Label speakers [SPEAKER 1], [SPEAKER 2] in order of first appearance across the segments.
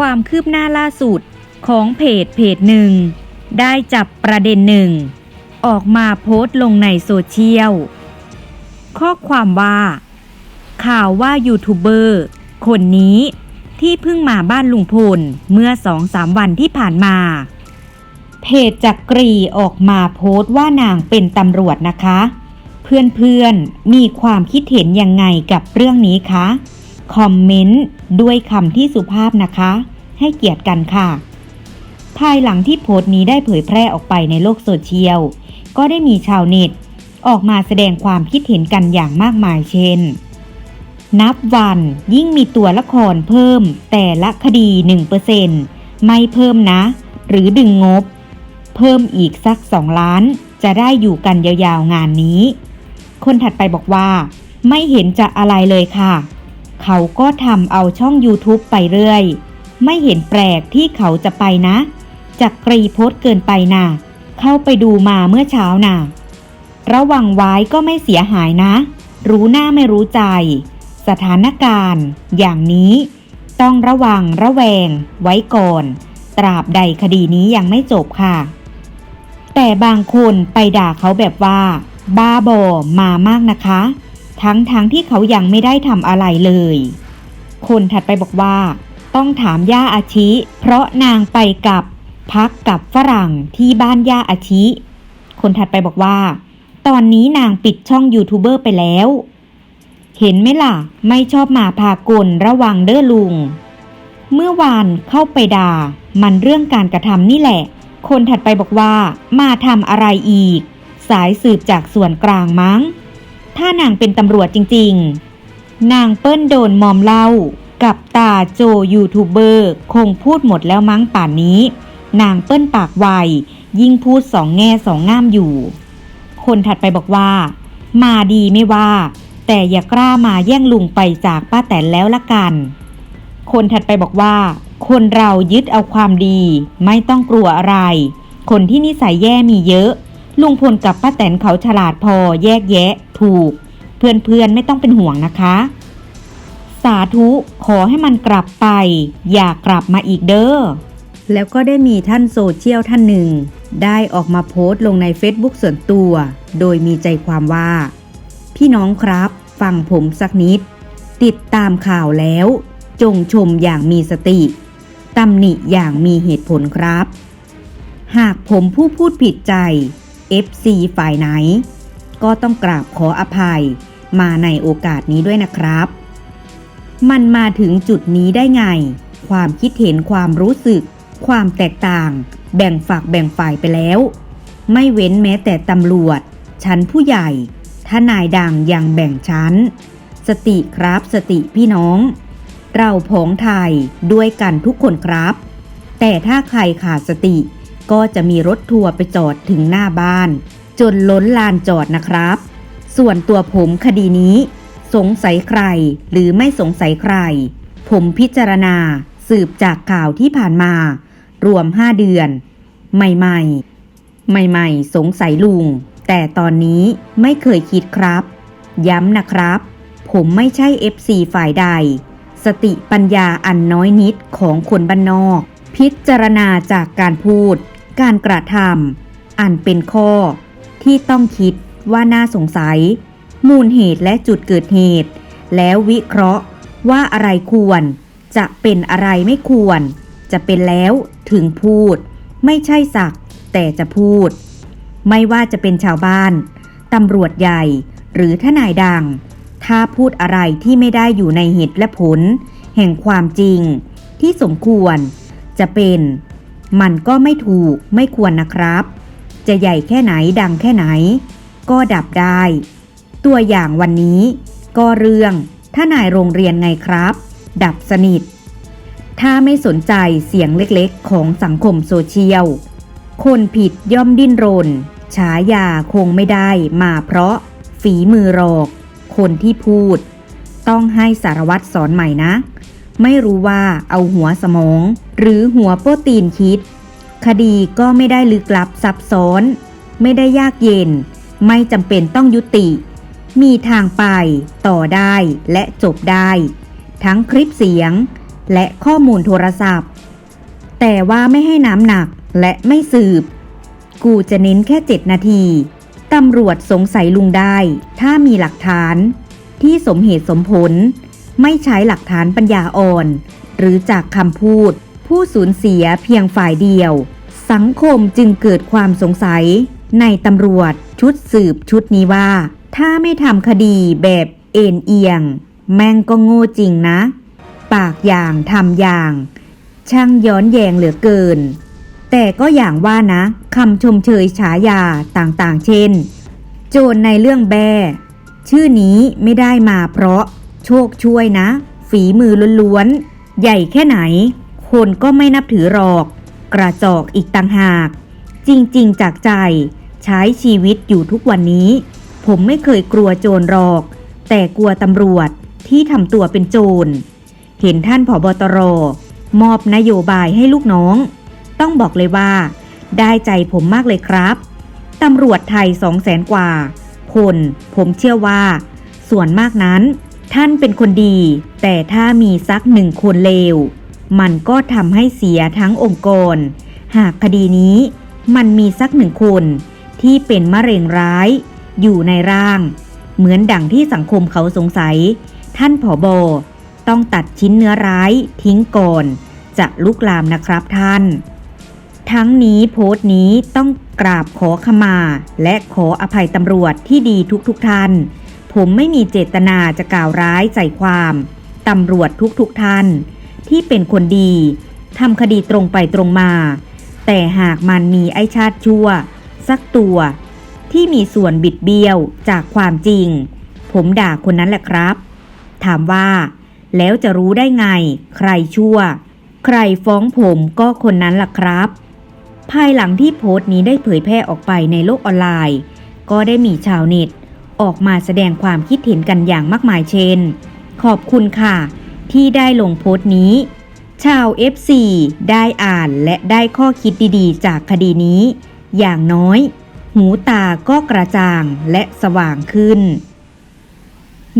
[SPEAKER 1] ความคืบหน้าล่าสุดของเพจเพจหนึ่ง ได้จับประเด็นหนึ่ง ออกมาโพสต์ลงในโซเชียล ข้อความว่า ข่าวว่ายูทูบเบอร์คนนี้ที่เพิ่งมาบ้านลุงพลเมื่อสองสามวันที่ผ่านมา เพจจักรีออกมาโพสต์ว่านางเป็นตำรวจนะคะ เพื่อนๆมีความคิดเห็นยังไงกับเรื่องนี้คะ คอมเมนต์ด้วยคำที่สุภาพนะคะ ให้เกียรติกันค่ะ ภายหลังที่โพสต์นี้ได้เผยแพร่ออกไปในโลกโซเชียล ก็ได้มีชาวเน็ต ออกมาแสดงความคิดเห็นกันอย่างมากมายเช่น นับวันยิ่งมีตัวละครเพิ่มแต่ละคดี 1%ไม่เพิ่มนะ หรือดึงงบ เพิ่มอีกสัก 2 ล้าน จะได้อยู่กันยาวๆงานนี้ คนถัดไปบอกว่า ไม่เห็นจะอะไรเลยค่ะ เขาก็ทำเอาช่อง YouTube ไปเรื่อย ไม่เห็นแปลกที่เขาจะไปนะจากกรีโพสเกินไปนะเข้าไปดูมาเมื่อเช้าน่ะ ระวังไว้ก็ไม่เสียหายนะ รู้หน้าไม่รู้ใจ สถานการณ์ อย่างนี้ ต้องระวังระแวง ไว้ก่อน ตราบใดคดีนี้ยังไม่จบค่ะ แต่บางคนไปด่าเขาแบบว่า บ้าบอมามากนะคะ ทั้งๆทที่เขายังไม่ได้ทำอะไรเลย คนถัดไปบอกว่า ต้องถามย่าอาชิ เพราะนางไปกับพักกับฝรั่งที่บ้านย่าอาชิ คนถัดไปบอกว่า ตอนนี้นางปิดช่องยูทูบเบอร์ไปแล้ว เห็นไหมล่ะ ไม่ชอบมาพากลระวังเด้อลุง เมื่อวานเข้าไปด่า มันเรื่องการกระทำนี่แหละ คนถัดไปบอกว่า มาทำอะไรอีก สายสืบจากส่วนกลางมั้ง ถ้านางเป็นตำรวจจริงๆ นางเปิ้ลโดนมอมเล่า กับตาโจยูทูบเบอร์คงพูดหมดแล้วมั้งป่านนี้ นางเปิ้ลปากไวยิ่งพูดสองแง่สองง่ามอยู่ คนถัดไปบอกว่า มาดีไม่ว่า แต่อย่ากล้ามาแย่งลุงไปจากป้าแตนแล้วละกัน คนถัดไปบอกว่า คนเรายึดเอาความดี ไม่ต้องกลัวอะไร คนที่นิสัยแย่มีเยอะ ลุงพลกับป้าแตนเขาฉลาดพอแยกแยะ ถูก เพื่อนๆไม่ต้องเป็นห่วงนะคะ สาธุขอให้มันกลับไป อย่ากลับมาอีกเด้อแล้วก็ได้มีท่านโซเชียลท่านหนึ่ง ได้ออกมาโพสต์ลงใน Facebook ส่วนตัว โดยมีใจความว่า พี่น้องครับฟังผมสักนิด ติดตามข่าวแล้ว จงชมอย่างมีสติตำหนิอย่างมีเหตุผลครับ หากผมผู้พูดผิดใจ FC ฝ่ายไหน ก็ต้องกราบขออภัยมาในโอกาสนี้ด้วยนะครับ มันมาถึงจุดนี้ได้ไง ความคิดเห็นความรู้สึก ความแตกต่าง แบ่งฝักแบ่งฝ่ายไปแล้ว ไม่เว้นแม้แต่ตำรวจ ชั้นผู้ใหญ่ทนายดังยังแบ่งชั้น สติครับสติพี่น้อง เราผองไทยด้วยกันทุกคนครับ แต่ถ้าใครขาดสติ ก็จะมีรถทัวร์ไปจอดถึงหน้าบ้าน จนล้นลานจอดนะครับ ส่วนตัวผมคดีนี้ สงสัยใครหรือไม่สงสัยใคร ผมพิจารณาสืบจากข่าวที่ผ่านมา รวม5เดือน ใหม่ๆ ใหม่ๆ สงสัยลุง แต่ตอนนี้ไม่เคยคิดครับ ย้ำนะครับ ผมไม่ใช่ FC ฝ่ายใด สติปัญญาอันน้อยนิดของคนบ้านนอกพิจารณาจากการพูด การกระทำอันเป็นข้อ ที่ต้องคิดว่าน่าสงสัย มูลเหตุและจุดเกิดเหตุ แล้ววิเคราะห์ว่าอะไรควร จะเป็นอะไรไม่ควร จะเป็นแล้วถึงพูด ไม่ใช่สัก แต่จะพูด ไม่ว่าจะเป็นชาวบ้านตำรวจใหญ่ หรือทนายดัง ถ้าพูดอะไรที่ไม่ได้อยู่ในเหตุและผล แห่งความจริง ที่สมควร จะเป็น มันก็ไม่ถูกไม่ควรนะครับ จะใหญ่แค่ไหนดังแค่ไหน ก็ดับได้ ตัวอย่างวันนี้ ก็เรื่องถ้านายโรงเรียนไงครับ ดับสนิท ถ้าไม่สนใจเสียงเล็กๆ ของสังคมโซเชียล คนผิดย่อมดิ้นรน ฉายาคงไม่ได้มาเพราะ ฝีมือหรอก คนที่พูด ต้องให้สารวัตรสอนใหม่นะ ไม่รู้ว่าเอาหัวสมอง หรือหัวโปรตีนคิด คดีก็ไม่ได้ลึกลับซับซ้อน ไม่ได้ยากเย็น ไม่จำเป็นต้องยุติ มีทางไป ต่อได้และจบได้ ทั้งคลิปเสียง และข้อมูลโทรศัพท์ แต่ว่าไม่ให้น้ำหนักและไม่สืบ กูจะเน้นแค่เจ็ดนาทีตำรวจสงสัยลุงได้ ถ้ามีหลักฐาน ที่สมเหตุสมผล ไม่ใช้หลักฐานปัญญาอ่อน หรือจากคำพูด ผู้สูญเสียเพียงฝ่ายเดียว สังคมจึงเกิดความสงสัย ในตำรวจชุดสืบชุดนี้ว่า ถ้าไม่ทำคดีแบบเอ็นเอียง แม่งก็โง่จริงนะ ปากอย่างทำอย่าง ช่างย้อนแยงเหลือเกิน แต่ก็อย่างว่านะคำชมเชยฉายาต่างๆ เช่น โจรในเรื่องแบชื่อนี้ไม่ได้มาเพราะโชคช่วยนะ ฝีมือล้วนๆ ใหญ่แค่ไหน คนก็ไม่นับถือหรอก กระจอกอีกต่างหาก จริงๆ จากใจใช้ชีวิตอยู่ทุกวันนี้ ผมไม่เคยกลัวโจรหรอก แต่กลัวตำรวจที่ทำตัวเป็นโจร เห็นท่านผอบตร มอบนโยบายให้ลูกน้อง ต้องบอกเลยว่า ได้ใจผมมากเลยครับ ตำรวจไทยสองแสนกว่า คนผมเชื่อว่า ส่วนมากนั้น ท่านเป็นคนดี แต่ถ้ามีสักหนึ่งคนเลว มันก็ทำให้เสียทั้งองค์กร หากคดีนี้มันมีสักหนึ่งคนที่เป็นมะเร็งร้าย อยู่ในร่าง เหมือนดังที่สังคมเขาสงสัย ท่านผอบอต้องตัดชิ้นเนื้อร้ายทิ้งก่อน จะลุกลามนะครับท่าน ทั้งนี้โพสต์นี้ต้องกราบขอขมา และขออภัยตำรวจที่ดีทุกๆทท่าน ผมไม่มีเจตนาจะกล่าวร้ายใส่ความตำรวจทุกๆทท่าน ที่เป็นคนดีทำคดีตรงไปตรงมา แต่หากมันมีไอชาติชั่ว สักตัว ที่มีส่วนบิดเบี้ยวจากความจริง ผมด่าคนนั้นแหละครับ ถามว่า แล้วจะรู้ได้ไง ใครชั่ว ใครฟ้องผมก็คนนั้นล่ะครับ ภายหลังที่โพสต์นี้ได้เผยแพร่ออกไปในโลกออนไลน์ ก็ได้มีชาวเน็ต ออกมาแสดงความคิดเห็นกันอย่างมากมายเช่น ขอบคุณค่ะ ที่ได้ลงโพสต์นี้ ชาว FC ได้อ่านและได้ข้อคิดดีๆ จากคดีนี้ อย่างน้อย หูตาก็กระจ่างและสว่างขึ้น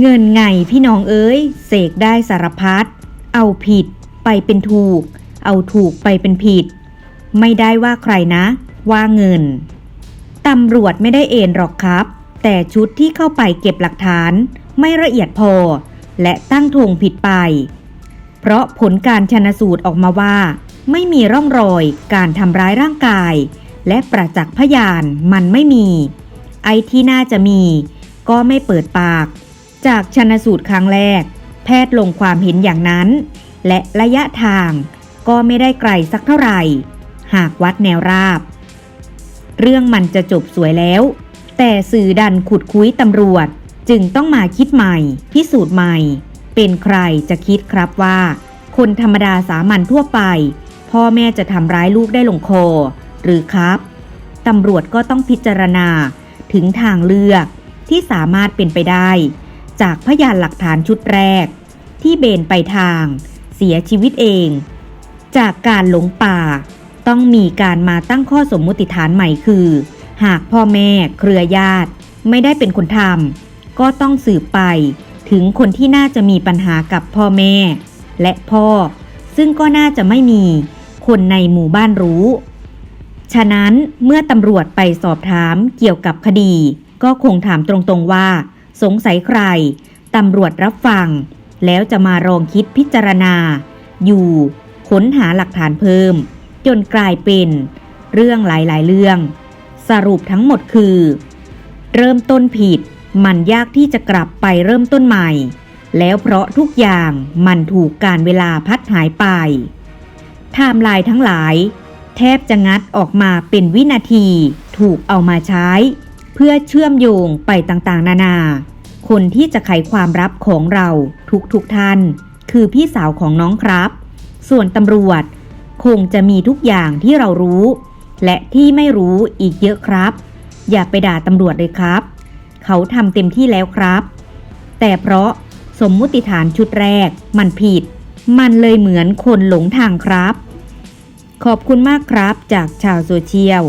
[SPEAKER 1] เงินไงพี่น้องเอ้ย เสกได้สารพัดเอาผิดไปเป็นถูก เอาถูกไปเป็นผิด ไม่ได้ว่าใครนะ ว่าเงินตำรวจไม่ได้เอ็นหรอกครับ แต่ชุดที่เข้าไปเก็บหลักฐานไม่ละเอียดพอ และตั้งธงผิดไป เพราะผลการชนสูตรออกมาว่า ไม่มีร่องรอยการทำร้ายร่างกาย และประจักษ์พยานมันไม่มี ไอ้ที่น่าจะมี ก็ไม่เปิดปาก จากชนสูตรครั้งแรก แพทย์ลงความเห็นอย่างนั้น และระยะทางก็ไม่ได้ไกลสักเท่าไหร่ หากวัดแนวราบ เรื่องมันจะจบสวยแล้ว แต่สื่อดันขุดคุยตำรวจ จึงต้องมาคิดใหม่ พิสูจน์ใหม่ เป็นใครจะคิดครับว่า คนธรรมดาสามัญทั่วไป พ่อแม่จะทำร้ายลูกได้ลงคอ หรือครับตำรวจก็ต้องพิจารณาถึงทางเลือกที่สามารถเป็นไปได้ จากพยานหลักฐานชุดแรก ที่เบนไปทาง เสียชีวิตเอง จากการหลงป่า ต้องมีการมาตั้งข้อสมมุติฐานใหม่คือ หากพ่อแม่เครือญาติ ไม่ได้เป็นคนทำ ก็ต้องสืบไปถึงคนที่น่าจะมีปัญหากับพ่อแม่ และพ่อ ซึ่งก็น่าจะไม่มีคนในหมู่บ้านรู้ ฉะนั้นเมื่อตำรวจไปสอบถามเกี่ยวกับคดี ก็คงถามตรงๆว่า สงสัยใครตำรวจรับฟัง แล้วจะมารองคิดพิจารณา อยู่ค้นหาหลักฐานเพิ่ม จนกลายเป็น เรื่องหลายๆ เรื่อง สรุปทั้งหมดคือ เริ่มต้นผิด มันยากที่จะกลับไปเริ่มต้นใหม่ แล้วเพราะทุกอย่างมันถูกการเวลาพัดหายไปไทม์ไลน์ทั้งหลาย แทบจะงัดออกมาเป็นวินาทีถูกเอามาใช้ เพื่อเชื่อมโยงไปต่างๆ นานา คนที่จะไขความลับของเราทุกๆทท่าน คือพี่สาวของน้องครับ ส่วนตำรวจ คงจะมีทุกอย่างที่เรารู้ และที่ไม่รู้อีกเยอะครับ อย่าไปด่าตำรวจเลยครับ เขาทำเต็มที่แล้วครับ แต่เพราะสมมุติฐานชุดแรก มันผิด มันเลยเหมือนคนหลงทางครับ ขอบคุณมากครับจากชาวโซเชียล